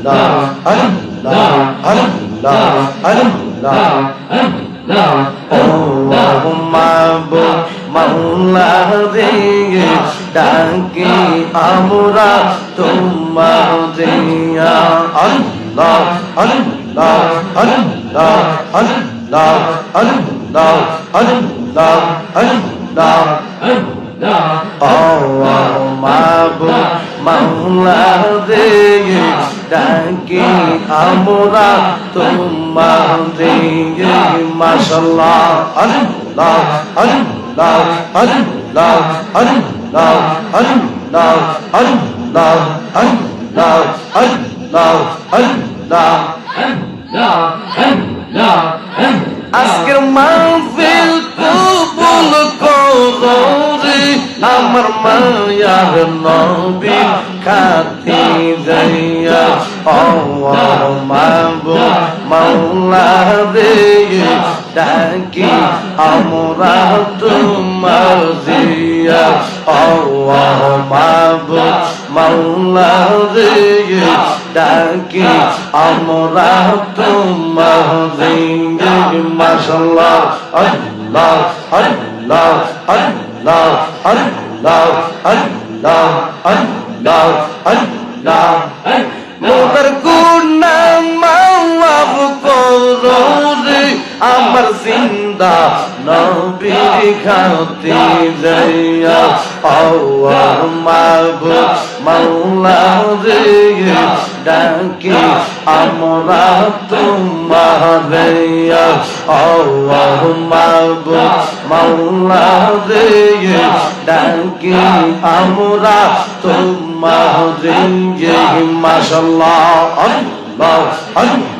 আল্লাহ আল্লাহ আল্লাহ ডাকি আমরা তোমার দিয়া। আল্লাহ আল্লাহ আল্লাহ আল্লাহ আল্লাহ আল্লাহ আল্লাহ। ও মাবু মাওলা রে ডাকি আমরা তোমার দিয়ে মাশাল্লাহ আল্লাহ আল্লাহ আল্লাহ আল্লাহ আল্লাহ আল্লাহ আল্লাহ আল্লাহ আল্লাহ আজকের মাহফিল আমার মায়ার নবী খাতি যাইয়া, ও মাবু মাওলা রে, ডাকি আমরা তোমার জিয়া, ও মাবু মাওলা রে, ডাকি আমরা তোমার জিয়া। মাশাল্লাহ আল্লাহ আল্লাহ আল্লাহ। আল্লাহ আল্লাহ আল্লাহ আল্লাহ মোদের গুনা আমার জিন্দা নবী খাতে যাইয়া আল্লাহ মাবুদ মাওলা রে, ডাকি আমরা তোমার আল্লাহ মাবুদ মাওলা রে, ডাকি আমরা তোমার মাশাল্লাহ, আল্লাহ আল্লাহ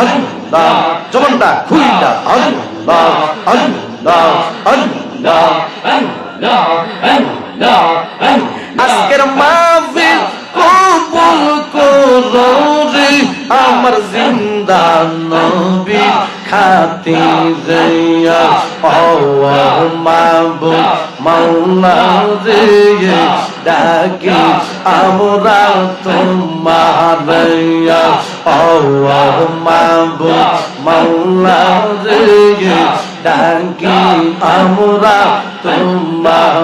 আল্লাহ জবানটা খুইটা আল্লাহ আল্লাহ আল্লাহ আজকের মাহফিল কবুল করো রে আমার জিন্দা নবী। খাতি যাইয়া ও মাবুদ মাওলা রে ডাকি আমরা তোমার ও মাবুদ মাওলা রে ডাকি আমরা তোমার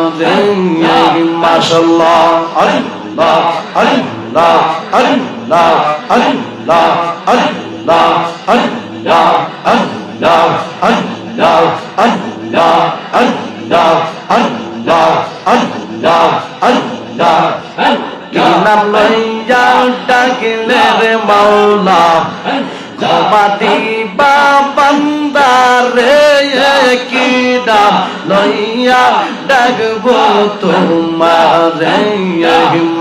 মাশাল্লাহ আল্লাহ আল্লাহ আল্লাহ আল্লাহ আল্লাহ আল্লাহ। আল্লাহ আল্লাহ আল্লাহ আল্লাহ আল্লাহ আল্লাহ আল্লাহ কি নাম লইয়া ডাকিলে রে মাওলা, ক্ষমা দিবা বান্দারে কি নাম লইয়া ডাকবো তোমারে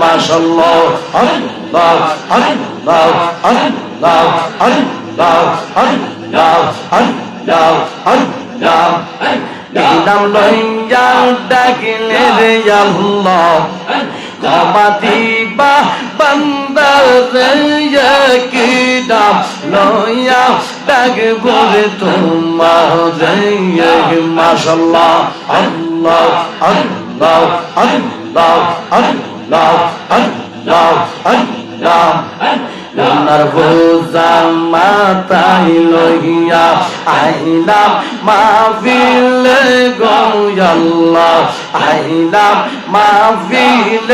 মাশাল্লাহ, আল্লাহ আল্লাহ আল্লাহ আল্লাহ। আল্লাহ আল্লাহ আল্লাহ এই নাম লইয়া ডাকিলে রে আল্লাহ ক্ষমা দিবা বান্দারে কি নাম লইয়া ডাকবো রে তোমারে মাশাল্লাহ আল্লাহ আল্লাহ আল্লাহ আল্লাহ আল্লাহ আল্লাহ কন্যার ভোজা মাতাই লইয়া আইলাম মাহফিল গয়াল্লাহ আইলাম মাহফিল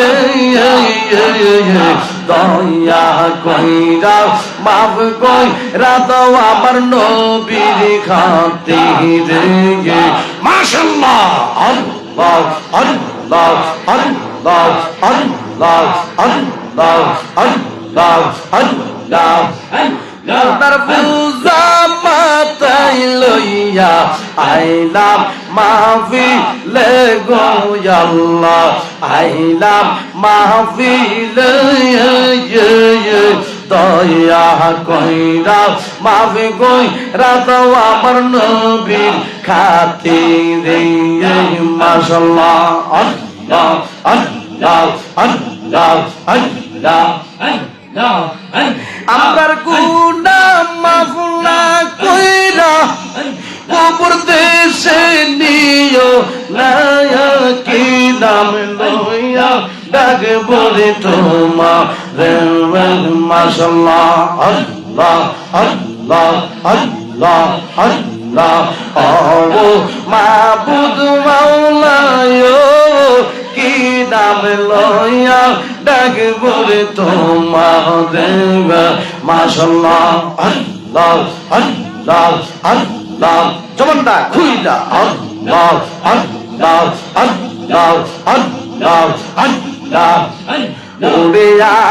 দয়া কইরা, মাফ কই রাত আমার নবীর খাতে রে মাশাআল্লাহ আল্লাহ আল্লাহ আল্লাহ আল্লাহ আল্লাহ আল্লাহ। তার পূজা মাতাই লইয়া আইলাম মাফি লে গোয়াল্লাহ আইলাম মাফি লে দয়া কইরা মাফে কই রাতাও আমার নবীর খাতিরে মাশাল্লাহ আল্লাহ আল্লাহ আল্লাহ আল্লাহ আমার গুনা কইরা কবর দেশে নিও নায়া কি নাম লইয়া ডাক বলে তোমা রে মাশাল্লাহ আল্লাহ আল্লাহ আল্লাহ আল্লাহ। ও মাবুদ মাওলায় নাম লইয়া ডাক বলে তোমা দেব মাশাল্লাহ আল্লাহ আল্লাহ আল্লাহ। জবানটা খুইলা। আল্লাহ আল্লাহ আল্লাহ আল্লাহ আল্লাহ। ওরে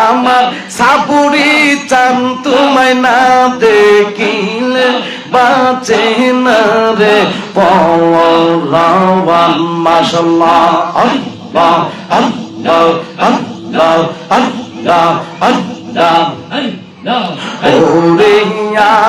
আমার সাপুরি চান তোমায় না দেখিলে বাঁচে না রে। পওয়ান আল্লাহ। আল্লাহ আল্লাহ আল্লাহ আল্লাহ ওরে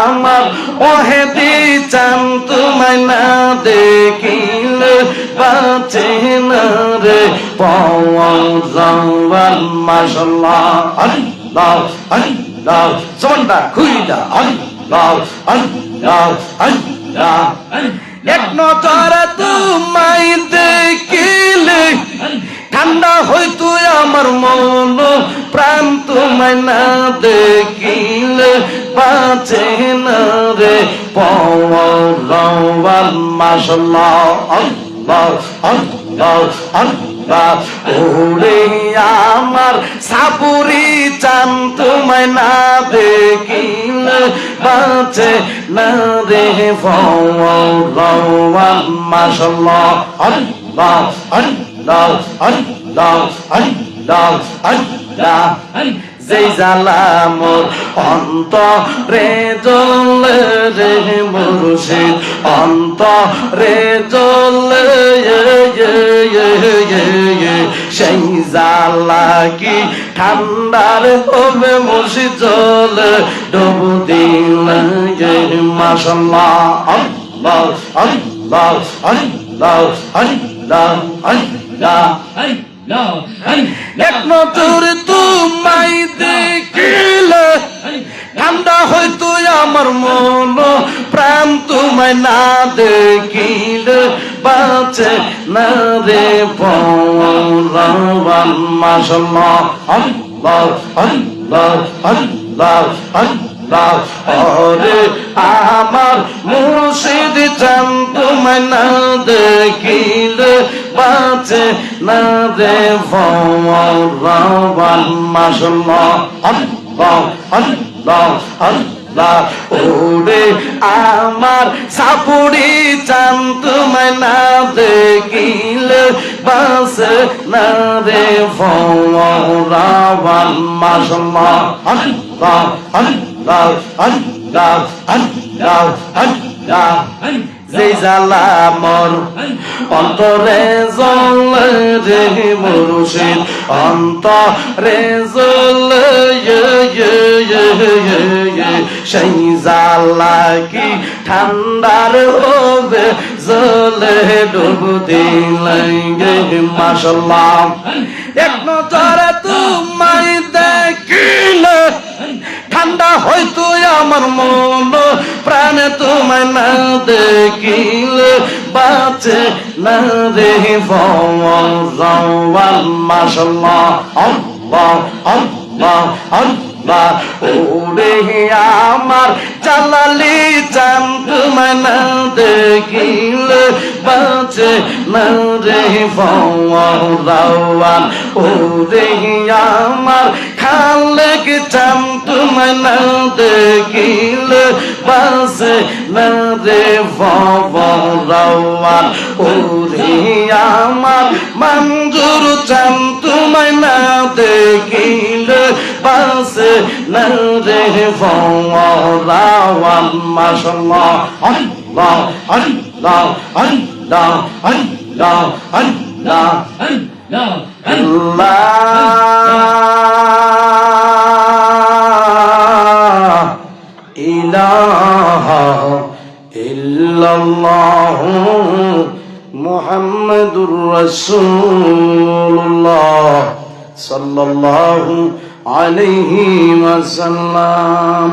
আমার ওহেদি চান তোমায় না দেখিলে বাঁচে না রে পাওয়ান মাশাল্লাহ আল্লাহ আল্লাহ জবানটা খুইলা আল্লাহ আল্লাহ আল্লাহ এক নজর তোমায় দেখিলে। ঠান্ডা হইতো আমার মন, প্রাণ তোমায় না দেখিলে। বাঁচে না রে পওয়ান মাশাল্লাহ আল্লাহ আল্লাহ। ওরে আমার সাপুরি চান, তোমায় না দেখিলে বাঁচে না রে আল্লাহ যেই অন্ত রে রে অন্ত রে সেই জালা কি ঠান্ডার হবে মুর্শিদ জল, ডুবু দিল মাসাল্লাহ আল্লাহ আল্লাহ আল্লাহ আল্লাহ আল্লাহ এক নজর তোমায় দেখিলে ঠান্ডা হয়তো আমার মন, প্রাণ তোমায় না দেখিলে বাঁচে না রে পরান মাসাল্লাহ আল্লাহ আল্লাহ আল্লাহ আল্লাহ ওরে আমার মুর্শিদ চান তোমায় না দেখিলে বাঁচে না রে ভগবান মাশাল্লাহ ওরে আমার সাপুরি চান তোমায় না দেখিলে বাঁচে না রে ভগবান মাশাল্লাহ আল্লাহ আল্লাহ আল্লাহ আল্লাহ আল্লাহ যে জ্বালা মর অন্তরে জল রে মুর্শিদ, অন্তরে জল সেই জ্বালা কি ঠান্ডার হবে? জলে ডুব দিলে মাসাল্লাহ এক নজরে তোমায় দেখিলে, ঠান্ডা হয়তো আমার মন, প্রাণে তোমায় না দেখিলে, বাঁচে না রে ভগবান মাশাল্লাহ আল্লাহ আল্লাহ আল্লাহ। ওরে আমার জালালি চান তোমায় না দেখিলে বাঁচে না রে ভগবান ওরে আমার খালেক চান তোমায় না দেখিলে বাসে না রে ভগবান ওরে আমার মঞ্জুর চান বাসে না রে ভগবান মাশাল্লাহ আল্লাহ আল্লাহ আল্লাহ আল্লাহ আল্লাহ আল্লাহ ইলাহা ইল্লাল্লাহ মুহাম্মাদুর রাসূলুল্লাহ সাল্লাল্লাহু আলাইহি ওয়াসাল্লাম।